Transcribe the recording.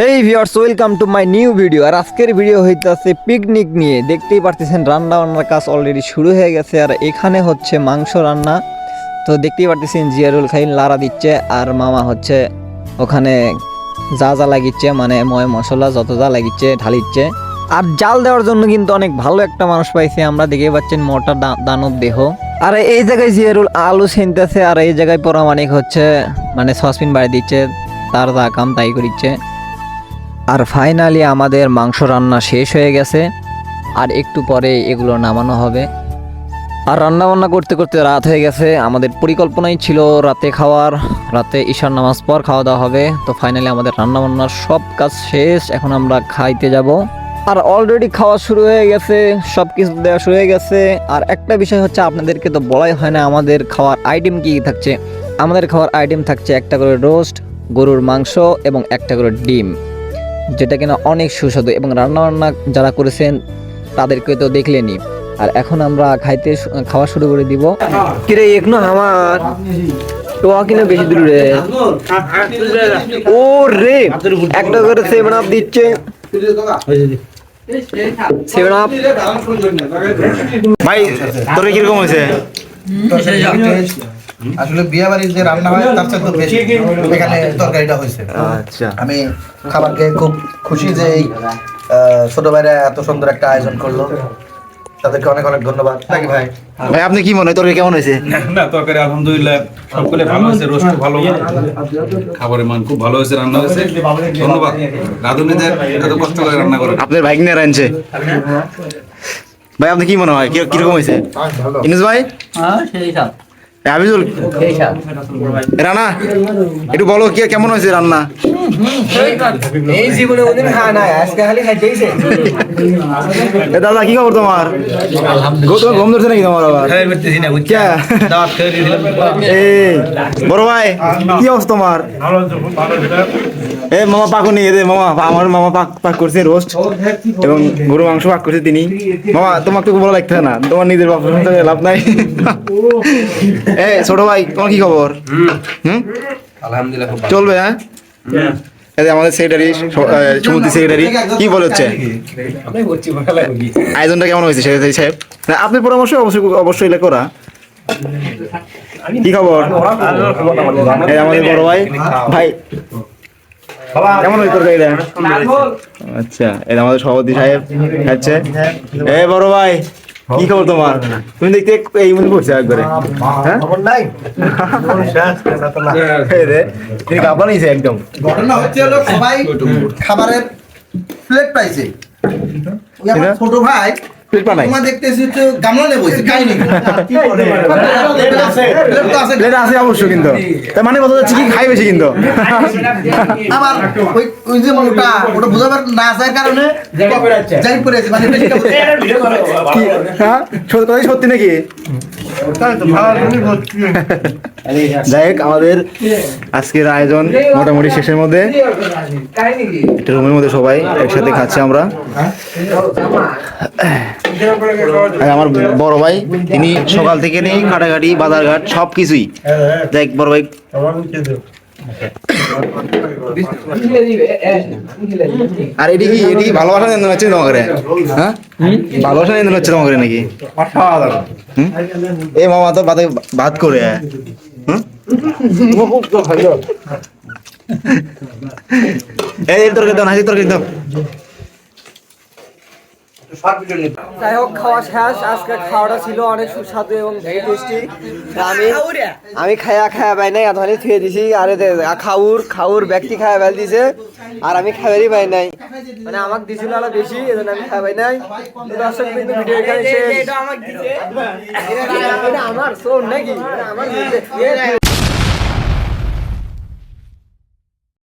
Hey viewers welcome to my new video আর আজকের video হইতাছে picnic নিয়ে। দেখতেই পারতেছেন, রান্না বান্নার কাজ অলরেডি শুরু হয়ে গেছে। আর এখানে হচ্ছে মাংস রান্না। তো দেখতেই পারতেছেন, জিয়ারুল খাইন লারা দিচ্ছে। আর মামা হচ্ছে ওখানে যা যা লাগিচ্ছে মানে ময় মশলা যত যা লাগিচ্ছে, ঢালিচ্ছে। আর জাল দেওয়ার জন্য কিন্তু অনেক ভালো একটা মানুষ পাইছি। আমরা দেখে পাচ্ছেন মোটা দানব দেহ। আর এই জায়গায় জিয়ারুল আলু ছিনতেছে। আর এই জায়গায় পরামানিক হচ্ছে মানে সসপিন বাড়ি দিচ্ছে। তার যা কাম তাই করিচ্ছে। আর ফাইনালি আমাদের মাংস রান্না শেষ হয়ে গেছে। আর একটু পরে এগুলো নামানো হবে। আর রান্না বান্না করতে করতে রাত হয়ে গেছে। আমাদের পরিকল্পনাই ছিল রাতে খাওয়ার। রাতে ঈশার নামাজ পর খাওয়া দাওয়া হবে। তো ফাইনালি আমাদের রান্না বান্নার সব কাজ শেষ। এখন আমরা খাইতে যাব। আর অলরেডি খাওয়া শুরু হয়ে গেছে। সব কিছু দেওয়া শুরু হয়ে গেছে। আর একটা বিষয় হচ্ছে আপনাদেরকে তো বলাই হয় না আমাদের খাওয়ার আইটেম কী কী থাকছে। আমাদের খাওয়ার আইটেম থাকছে একটা করে রোস্ট গরুর মাংস এবং একটা করে ডিম। যেটা কিনা অনেক সুস্বাদু এবং রান্না বান্না যারা করেছেন তাদেরকে তো দেখলেনি আর এখন আমরা খাইতে খাওয়া শুরু করে দিব। কিরে একনো আমার। তো কিনা বেশি দূর রে? ও রে একটা করে সেভেন আপ দিচ্ছে। সেভেন আপ ভাই তোর কীরকম হয়েছে আসলে বিয়ে বাড়ির যে রান্না হয় তার চেয়ে তো বেশি। এখানে তরকারিটা হয়েছে। আচ্ছা। আমি খাবার খেয়ে খুব খুশি যে এই আহ, ছোট ভাইরা এত সুন্দর একটা আয়োজন করল। তাদেরকে অনেক অনেক ধন্যবাদ। নাকি ভাই। ভাই আপনি কি মনে হয় তোর কেমন হয়েছে? না তরকারি আলহামদুলিল্লাহ সবগুলো ভালো হয়েছে রোস্ট ভালো খাবারের মান খুব ভালো হয়েছে রান্না হয়েছে। ধন্যবাদ। রাঁধুনিদের এত কষ্ট করে রান্না করে আপনার বাইক নিয়ে রানছে ভাই আপনি কি মনে হয়? কি- কীরকম হয়েছে? ইনুস ভাই? এ, হাবিজুল রানা একটু বলো কি কেমন হয়েছে রান্না? এই জীবনে ওদিন খায় না আজকে খালি খাইতেইছে এ দাদা কি খবর তোমার? ঘুম ধরছে নাকি তোমার আবার? এই বড় ভাই কি অবস্থা তোমার? এ মামা পাকো নিয়ে দে মামা আমার মামা পাক পাক করছে রোস্ট এবং গরু মাংস পাক করছে তিনি। মামা তোমাকে তো বলা লাগতে না তোমার নিজের বাপ লাভ নাই। এ ছোট ভাই তোমার কি খবর? হুম। আলহামদুলিল্লাহ চলবে হ্যাঁ? আমাদের সেক্রেটারি সমুদ্র সেক্রেটারি কি বলে হচ্ছে আয়োজনটা কেমন হয়েছে সেক্রেটারি সাহেব? না আপনার পরামর্শ অবশ্যই অবশ্যই এটা করা। কি খবর? আমাদের বড় ভাই। ভাই, কেমন হয়েছে তরকারিটা আচ্ছা এটা আমাদের সভাপতি সাহেব আচ্ছা এ বড় ভাই কি খবর তোমার? তুমি দেখতে এই মনে করছ একবারে। হ্যাঁ? খবর নাই তিনি কাপড় নিয়েছে একদম। ঘটনা হচ্ছে হলো সবাই খাবারের প্লেট পাইছে। ছোট ভাই প্লেট বানাই। তোমরা দেখতেছি তো গামলা নেব কাহিনী প্লেট আছে। অবশ্য কিন্তু। তার মানে কথা হচ্ছে কি খাই বেশি কিন্তু। আবার ওই ওই যে ওটা ওটা বোঝাবার না আসার কারণে যাই পড়েছে মানে বেশি কি? হ্যাঁ? সত্যি নাকি? যাই আমাদের আজকের আয়োজন মোটামুটি শেষের মধ্যে। একটা রুমের মধ্যে সবাই একসাথে খাচ্ছি আমরা। আমার বড় ভাই তিনি সকাল থেকে নেই কাটাকাটি বাজারঘাট সব কিছুই হোক, বড় ভাই। আর এটি কি, এটি ভালোবাসা নিন্দন হচ্ছে তোমাকে হ্যাঁ? ভালোবাসা নিন্দন হচ্ছে তোমাকে নাকি? এ মামা তো বাদে ভাত করে হ্যাঁ? এই তোর দাও হাসি তোর দাও যাই হোক খাওয়া শেষ। আজকে খাওয়াটা ছিল অনেক সুস্বাদু এবং ভেরি টেস্টি আমি আমি খায়া খায়া পাই নাই আধানি থুয়ে দিছি। আরে খাউর খাউর ব্যক্তি খায়া বেল দিছে আর আমি খাবারই পাই নাই। মানে আমাকে দিছিল আরও বেশি এজন্য আমি খাওয়া পাই নাই। দর্শক বিন্দু ভিডিও এখানে শেষ। আমার শোন নাকি? আমার।